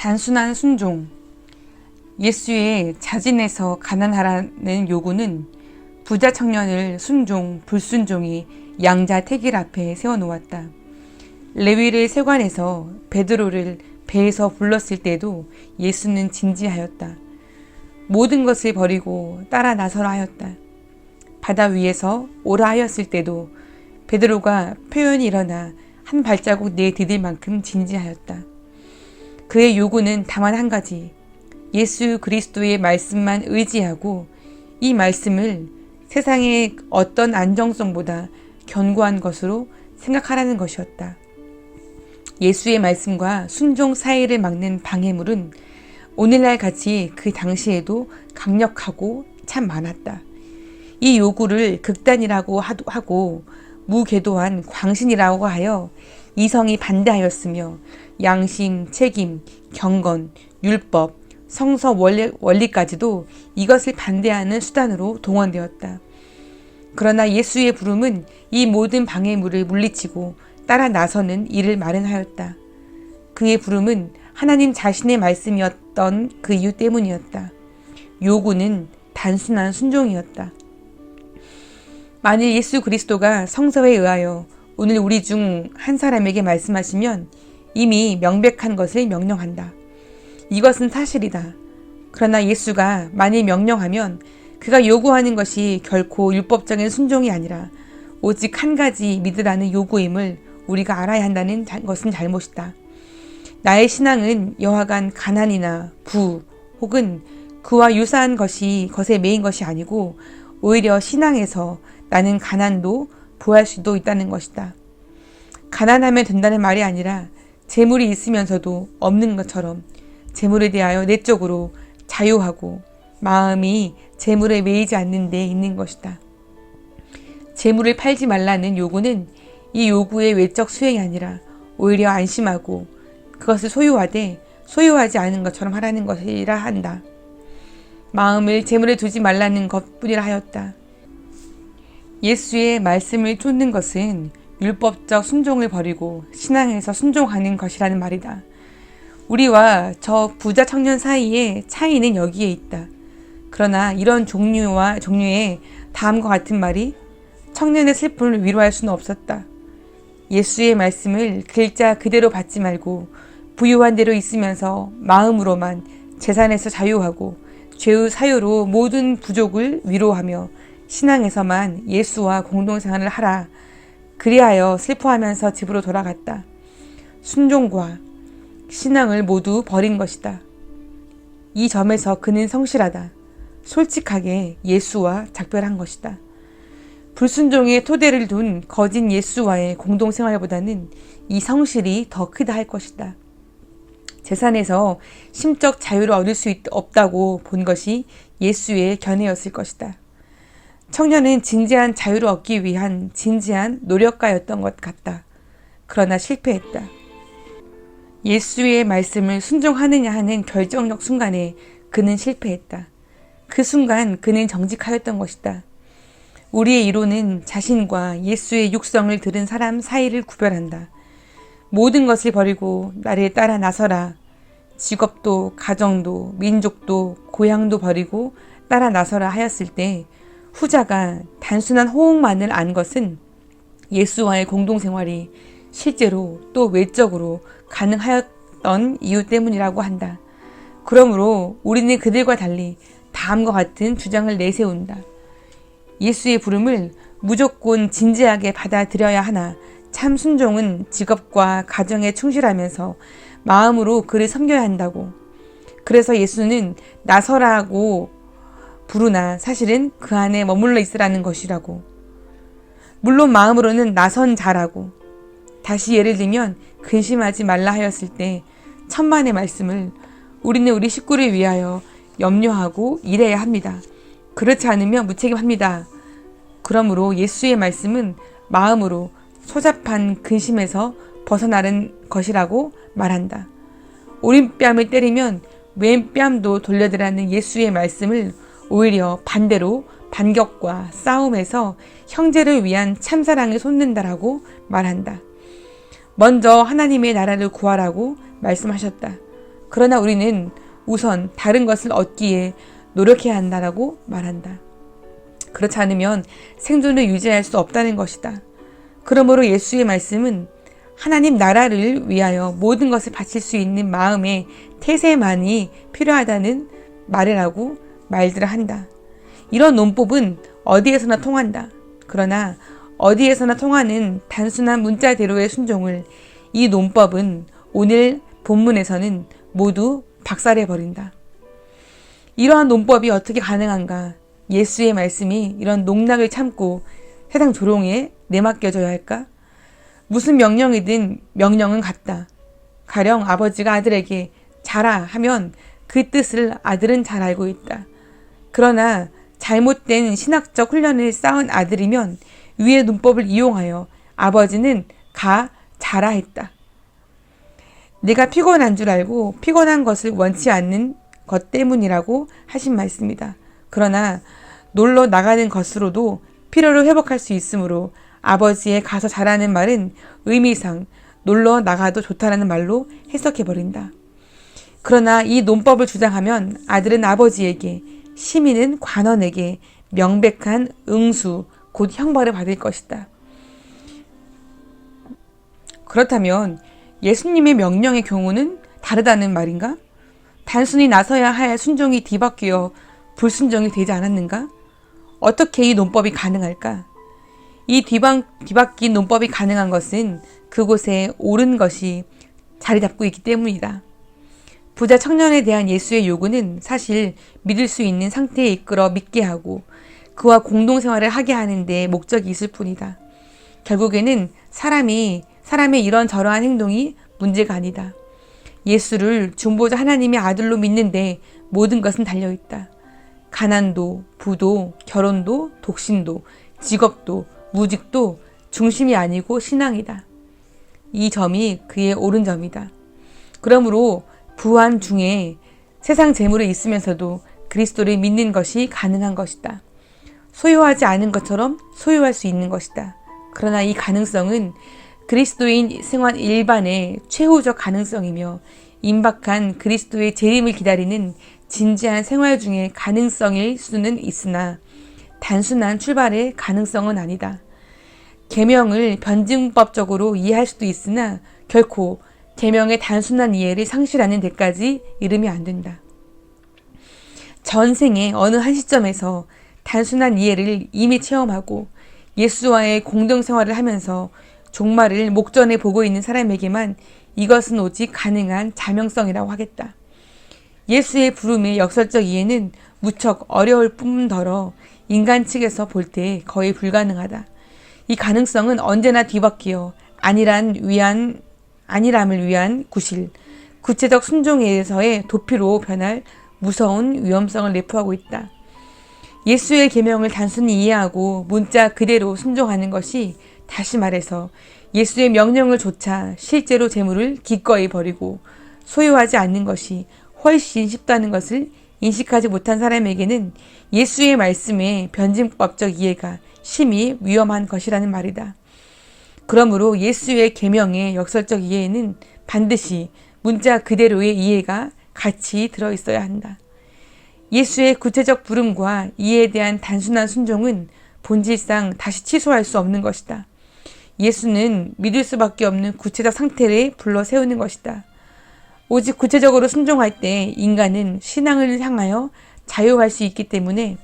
단순한 순종. 예수의 자진해서 가난하라는 요구는 부자 청년을 순종, 불순종이 양자 태길 앞에 세워놓았다. 레위를 세관에서 베드로를 배에서 불렀을 때도 예수는 진지하였다. 모든 것을 버리고 따라 나서라 하였다. 바다 위에서 오라 하였을 때도 베드로가 표현이 일어나 한 발자국 내디딜 만큼 진지하였다. 그의 요구는 다만 한 가지. 예수 그리스도의 말씀만 의지하고 이 말씀을 세상의 어떤 안정성보다 견고한 것으로 생각하라는 것이었다. 예수의 말씀과 순종 사이를 막는 방해물은 오늘날 같이 그 당시에도 강력하고 참 많았다. 이 요구를 극단이라고 하고 무궤도한 광신이라고 하여 이성이 반대하였으며 양심, 책임, 경건, 율법, 성서 원리, 원리까지도 이것을 반대하는 수단으로 동원되었다. 그러나 예수의 부름은 이 모든 방해물을 물리치고 따라 나서는 일을 마련하였다. 그의 부름은 하나님 자신의 말씀이었던 그 이유 때문이었다. 요구는 단순한 순종이었다. 만일 예수 그리스도가 성서에 의하여 오늘 우리 중 한 사람에게 말씀하시면 이미 명백한 것을 명령한다. 이것은 사실이다. 그러나 예수가 만일 명령하면 그가 요구하는 것이 결코 율법적인 순종이 아니라 오직 한 가지 믿으라는 요구임을 우리가 알아야 한다는 것은 잘못이다. 나의 신앙은 여하간 가난이나 부 혹은 그와 유사한 것이 것에 메인 것이 아니고 오히려 신앙에서 나는 가난도 부할 수도 있다는 것이다. 가난하면 된다는 말이 아니라 재물이 있으면서도 없는 것처럼 재물에 대하여 내적으로 자유하고 마음이 재물에 매이지 않는 데 있는 것이다. 재물을 팔지 말라는 요구는 이 요구의 외적 수행이 아니라 오히려 안심하고 그것을 소유하되 소유하지 않은 것처럼 하라는 것이라 한다. 마음을 재물에 두지 말라는 것뿐이라 하였다. 예수의 말씀을 쫓는 것은 율법적 순종을 버리고 신앙에서 순종하는 것이라는 말이다. 우리와 저 부자 청년 사이의 차이는 여기에 있다. 그러나 이런 종류와 종류의 다음과 같은 말이 청년의 슬픔을 위로할 수는 없었다. 예수의 말씀을 글자 그대로 받지 말고 부유한 대로 있으면서 마음으로만 재산에서 자유하고 죄의 사유로 모든 부족을 위로하며 신앙에서만 예수와 공동생활을 하라. 그리하여 슬퍼하면서 집으로 돌아갔다. 순종과 신앙을 모두 버린 것이다. 이 점에서 그는 성실하다. 솔직하게 예수와 작별한 것이다. 불순종의 토대를 둔 거짓 예수와의 공동생활보다는 이 성실이 더 크다 할 것이다. 재산에서 심적 자유를 얻을 수 있, 없다고 본 것이 예수의 견해였을 것이다. 청년은 진지한 자유를 얻기 위한 진지한 노력가였던 것 같다. 그러나 실패했다. 예수의 말씀을 순종하느냐 하는 결정적 순간에 그는 실패했다. 그 순간 그는 정직하였던 것이다. 우리의 이론은 자신과 예수의 육성을 들은 사람 사이를 구별한다. 모든 것을 버리고 나를 따라 나서라. 직업도, 가정도, 민족도, 고향도 버리고 따라 나서라 하였을 때 후자가 단순한 호응만을 안 것은 예수와의 공동생활이 실제로 또 외적으로 가능하였던 이유 때문이라고 한다. 그러므로 우리는 그들과 달리 다음과 같은 주장을 내세운다. 예수의 부름을 무조건 진지하게 받아들여야 하나 참 순종은 직업과 가정에 충실하면서 마음으로 그를 섬겨야 한다고. 그래서 예수는 나서라고 부르나 사실은 그 안에 머물러 있으라는 것이라고. 물론 마음으로는 나선 자라고. 다시 예를 들면 근심하지 말라 하였을 때 천만의 말씀을 우리는 우리 식구를 위하여 염려하고 일해야 합니다. 그렇지 않으면 무책임합니다. 그러므로 예수의 말씀은 마음으로 소잡한 근심에서 벗어나는 것이라고 말한다. 오른뺨을 때리면 왼뺨도 돌려드라는 예수의 말씀을 오히려 반대로 반격과 싸움에서 형제를 위한 참사랑을 솟는다라고 말한다. 먼저 하나님의 나라를 구하라고 말씀하셨다. 그러나 우리는 우선 다른 것을 얻기에 노력해야 한다라고 말한다. 그렇지 않으면 생존을 유지할 수 없다는 것이다. 그러므로 예수의 말씀은 하나님 나라를 위하여 모든 것을 바칠 수 있는 마음의 태세만이 필요하다는 말이라고 말들을 한다. 이런 논법은 어디에서나 통한다. 그러나 어디에서나 통하는 단순한 문자대로의 순종을 이 논법은 오늘 본문에서는 모두 박살내 버린다. 이러한 논법이 어떻게 가능한가? 예수의 말씀이 이런 농락을 참고 세상 조롱에 내맡겨져야 할까? 무슨 명령이든 명령은 같다. 가령 아버지가 아들에게 자라 하면 그 뜻을 아들은 잘 알고 있다. 그러나 잘못된 신학적 훈련을 쌓은 아들이면 위의 논법을 이용하여 아버지는 가 자라 했다. 내가 피곤한 줄 알고 피곤한 것을 원치 않는 것 때문이라고 하신 말씀이다. 그러나 놀러 나가는 것으로도 피로를 회복할 수 있으므로 아버지의 가서 자라는 말은 의미상 놀러 나가도 좋다라는 말로 해석해 버린다. 그러나 이 논법을 주장하면 아들은 아버지에게 시민은 관원에게 명백한 응수 곧 형벌을 받을 것이다. 그렇다면 예수님의 명령의 경우는 다르다는 말인가? 단순히 나서야 할 순종이 뒤바뀌어 불순종이 되지 않았는가? 어떻게 이 논법이 가능할까? 이 뒤방, 뒤바뀐 논법이 가능한 것은 그곳에 옳은 것이 자리 잡고 있기 때문이다. 부자 청년에 대한 예수의 요구는 사실 믿을 수 있는 상태에 이끌어 믿게 하고 그와 공동생활을 하게 하는데 목적이 있을 뿐이다. 결국에는 사람이 사람의 이런 저러한 행동이 문제가 아니다. 예수를 중보자 하나님의 아들로 믿는데 모든 것은 달려 있다. 가난도, 부도, 결혼도, 독신도, 직업도, 무직도 중심이 아니고 신앙이다. 이 점이 그의 옳은 점이다. 그러므로 부한 중에 세상 재물이 있으면서도 그리스도를 믿는 것이 가능한 것이다. 소유하지 않은 것처럼 소유할 수 있는 것이다. 그러나 이 가능성은 그리스도인 생활 일반의 최후적 가능성이며 임박한 그리스도의 재림을 기다리는 진지한 생활 중의 가능성일 수는 있으나 단순한 출발의 가능성은 아니다. 계명을 변증법적으로 이해할 수도 있으나 결코 계명의 단순한 이해를 상실하는 데까지 이르면 안 된다. 전생의 어느 한 시점에서 단순한 이해를 이미 체험하고 예수와의 공동 생활을 하면서 종말을 목전에 보고 있는 사람에게만 이것은 오직 가능한 자명성이라고 하겠다. 예수의 부름의 역설적 이해는 무척 어려울 뿐더러 인간 측에서 볼 때 거의 불가능하다. 이 가능성은 언제나 뒤바뀌어 아니란 위한 아니람을 위한 구실, 구체적 순종에서의 도피로 변할 무서운 위험성을 내포하고 있다. 예수의 계명을 단순히 이해하고 문자 그대로 순종하는 것이 다시 말해서 예수의 명령을 조차 실제로 재물을 기꺼이 버리고 소유하지 않는 것이 훨씬 쉽다는 것을 인식하지 못한 사람에게는 예수의 말씀의 변증법적 이해가 심히 위험한 것이라는 말이다. 그러므로 예수의 계명의 역설적 이해에는 반드시 문자 그대로의 이해가 같이 들어 있어야 한다. 예수의 구체적 부름과 이해에 대한 단순한 순종은 본질상 다시 취소할 수 없는 것이다. 예수는 믿을 수밖에 없는 구체적 상태를 불러 세우는 것이다. 오직 구체적으로 순종할 때 인간은 신앙을 향하여 자유할 수 있기 때문에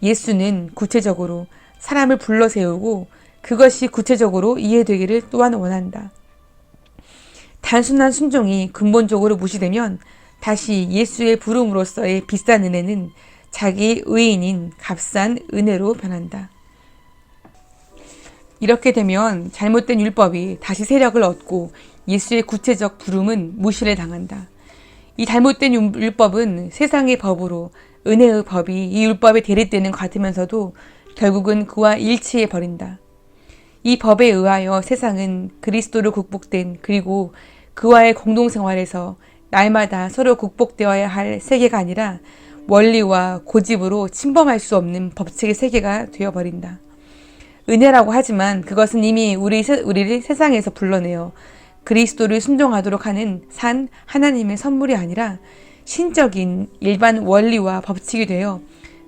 예수는 구체적으로 사람을 불러 세우고 그것이 구체적으로 이해되기를 또한 원한다. 단순한 순종이 근본적으로 무시되면 다시 예수의 부름으로서의 비싼 은혜는 자기 의인인 값싼 은혜로 변한다. 이렇게 되면 잘못된 율법이 다시 세력을 얻고 예수의 구체적 부름은 무시를 당한다. 이 잘못된 율법은 세상의 법으로 은혜의 법이 이 율법에 대립되는 것 같으면서도 결국은 그와 일치해 버린다. 이 법에 의하여 세상은 그리스도로 국복된 그리고 그와의 공동생활에서 날마다 서로 국복되어야 할 세계가 아니라 원리와 고집으로 침범할 수 없는 법칙의 세계가 되어버린다. 은혜라고 하지만 그것은 이미 우리, 우리를 세상에서 불러내어 그리스도를 순종하도록 하는 산 하나님의 선물이 아니라 신적인 일반 원리와 법칙이 되어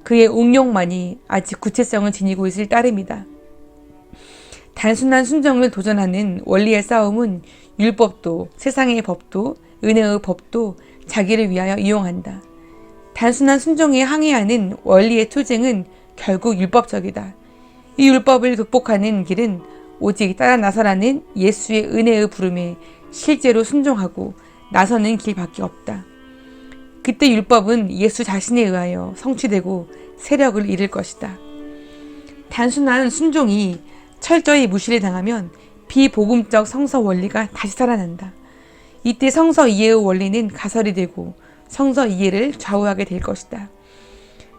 그의 응용만이 아직 구체성을 지니고 있을 따름이다. 단순한 순정을 도전하는 원리의 싸움은 율법도 세상의 법도 은혜의 법도 자기를 위하여 이용한다. 단순한 순종에 항의하는 원리의 투쟁은 결국 율법적이다. 이 율법을 극복하는 길은 오직 따라 나서라는 예수의 은혜의 부름에 실제로 순종하고 나서는 길밖에 없다. 그때 율법은 예수 자신에 의하여 성취되고 세력을 잃을 것이다. 단순한 순종이 철저히 무시를 당하면 비복음적 성서 원리가 다시 살아난다. 이때 성서 이해의 원리는 가설이 되고 성서 이해를 좌우하게 될 것이다.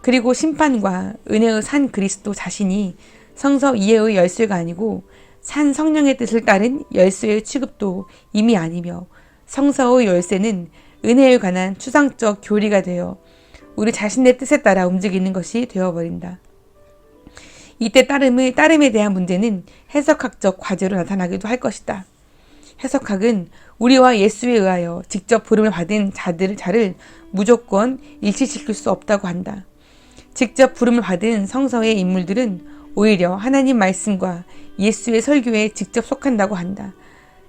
그리고 심판과 은혜의 산 그리스도 자신이 성서 이해의 열쇠가 아니고 산 성령의 뜻을 따른 열쇠의 취급도 이미 아니며 성서의 열쇠는 은혜에 관한 추상적 교리가 되어 우리 자신의 뜻에 따라 움직이는 것이 되어버린다. 이때 따름의 따름에 대한 문제는 해석학적 과제로 나타나기도 할 것이다. 해석학은 우리와 예수에 의하여 직접 부름을 받은 자들 자를 무조건 일치시킬 수 없다고 한다. 직접 부름을 받은 성서의 인물들은 오히려 하나님 말씀과 예수의 설교에 직접 속한다고 한다.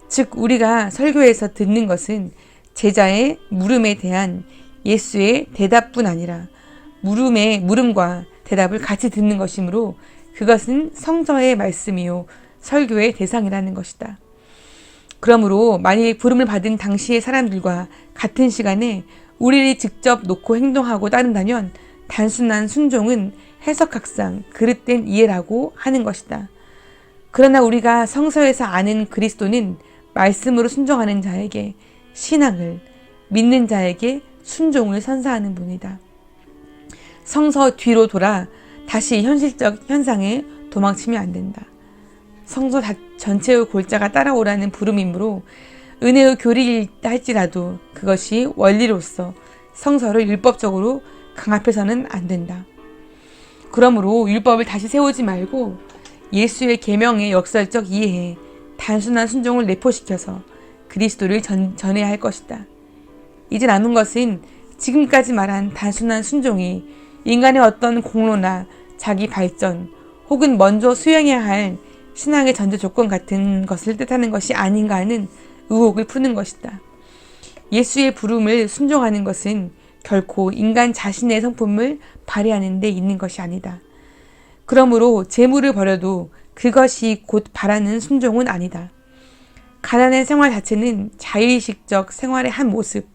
즉 우리가 설교에서 듣는 것은 제자의 물음에 대한 예수의 대답뿐 아니라 물음의 물음과 대답을 같이 듣는 것이므로 그것은 성서의 말씀이요 설교의 대상이라는 것이다. 그러므로 만일 부름을 받은 당시의 사람들과 같은 시간에 우리를 직접 놓고 행동하고 따른다면 단순한 순종은 해석학상 그릇된 이해라고 하는 것이다. 그러나 우리가 성서에서 아는 그리스도는 말씀으로 순종하는 자에게 신앙을, 믿는 자에게 순종을 선사하는 분이다. 성서 뒤로 돌아 다시 현실적 현상에 도망치면 안 된다. 성서 전체의 골자가 따라오라는 부름이므로 은혜의 교리일 할지라도 그것이 원리로서 성서를 율법적으로 강압해서는 안 된다. 그러므로 율법을 다시 세우지 말고 예수의 계명의 역설적 이해에 단순한 순종을 내포시켜서 그리스도를 전, 전해야 할 것이다. 이제 남은 것은 지금까지 말한 단순한 순종이 인간의 어떤 공로나 자기 발전 혹은 먼저 수행해야 할 신앙의 전제 조건 같은 것을 뜻하는 것이 아닌가 하는 의혹을 푸는 것이다. 예수의 부름을 순종하는 것은 결코 인간 자신의 성품을 발휘하는 데 있는 것이 아니다. 그러므로 재물을 버려도 그것이 곧 바라는 순종은 아니다. 가난한 생활 자체는 자의식적 생활의 한 모습,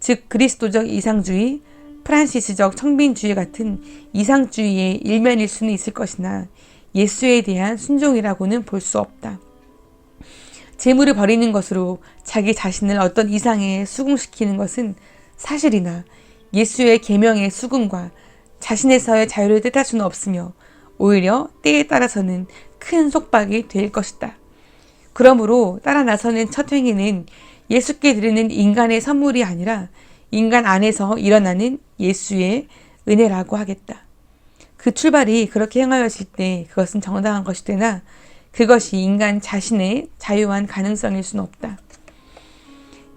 즉 그리스도적 이상주의, 프란시스적 청빈주의 같은 이상주의의 일면일 수는 있을 것이나 예수에 대한 순종이라고는 볼 수 없다. 재물을 버리는 것으로 자기 자신을 어떤 이상에 수긍시키는 것은 사실이나 예수의 계명의 수긍과 자신에서의 자유를 뜻할 수는 없으며 오히려 때에 따라서는 큰 속박이 될 것이다. 그러므로 따라 나서는 첫 행위는 예수께 드리는 인간의 선물이 아니라 인간 안에서 일어나는 예수의 은혜라고 하겠다. 그 출발이 그렇게 행하였을 때 그것은 정당한 것이 되나 그것이 인간 자신의 자유한 가능성일 수는 없다.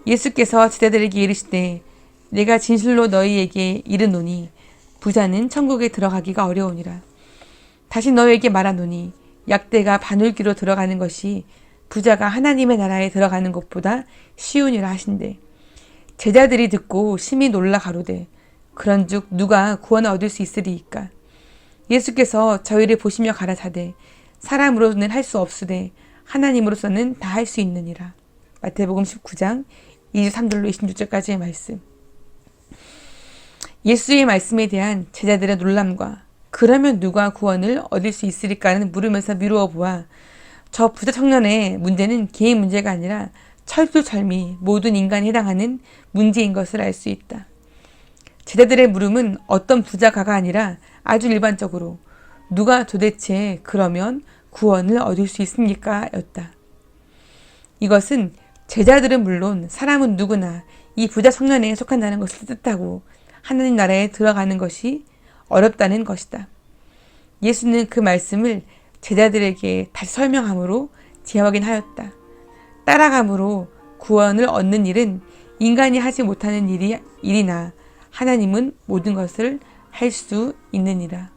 예수께서 제자들에게 이르시되 내가 진실로 너희에게 이르노니 부자는 천국에 들어가기가 어려우니라. 다시 너희에게 말하노니 약대가 바늘귀로 들어가는 것이 부자가 하나님의 나라에 들어가는 것보다 쉬우니라 하신대. 제자들이 듣고 심히 놀라 가로되 그런즉 누가 구원을 얻을 수 있으리이까 예수께서 저희를 보시며 가라사대 사람으로는 할 수 없으되 하나님으로서는 다 할 수 있느니라. 마태복음 19장 23절로 26절까지의 말씀. 예수의 말씀에 대한 제자들의 놀람과 그러면 누가 구원을 얻을 수 있으리까는 물으면서 미루어 보아 저 부자 청년의 문제는 개인 문제가 아니라 철두철미 모든 인간에 해당하는 문제인 것을 알 수 있다. 제자들의 물음은 어떤 부자가가 아니라 아주 일반적으로 누가 도대체 그러면 구원을 얻을 수 있습니까? 였다. 이것은 제자들은 물론 사람은 누구나 이 부자 청년에 속한다는 것을 뜻하고 하나님 나라에 들어가는 것이 어렵다는 것이다. 예수는 그 말씀을 제자들에게 다시 설명함으로 재확인하였다. 따라감으로 구원을 얻는 일은 인간이 하지 못하는 일이, 일이나 하나님은 모든 것을 할 수 있느니라.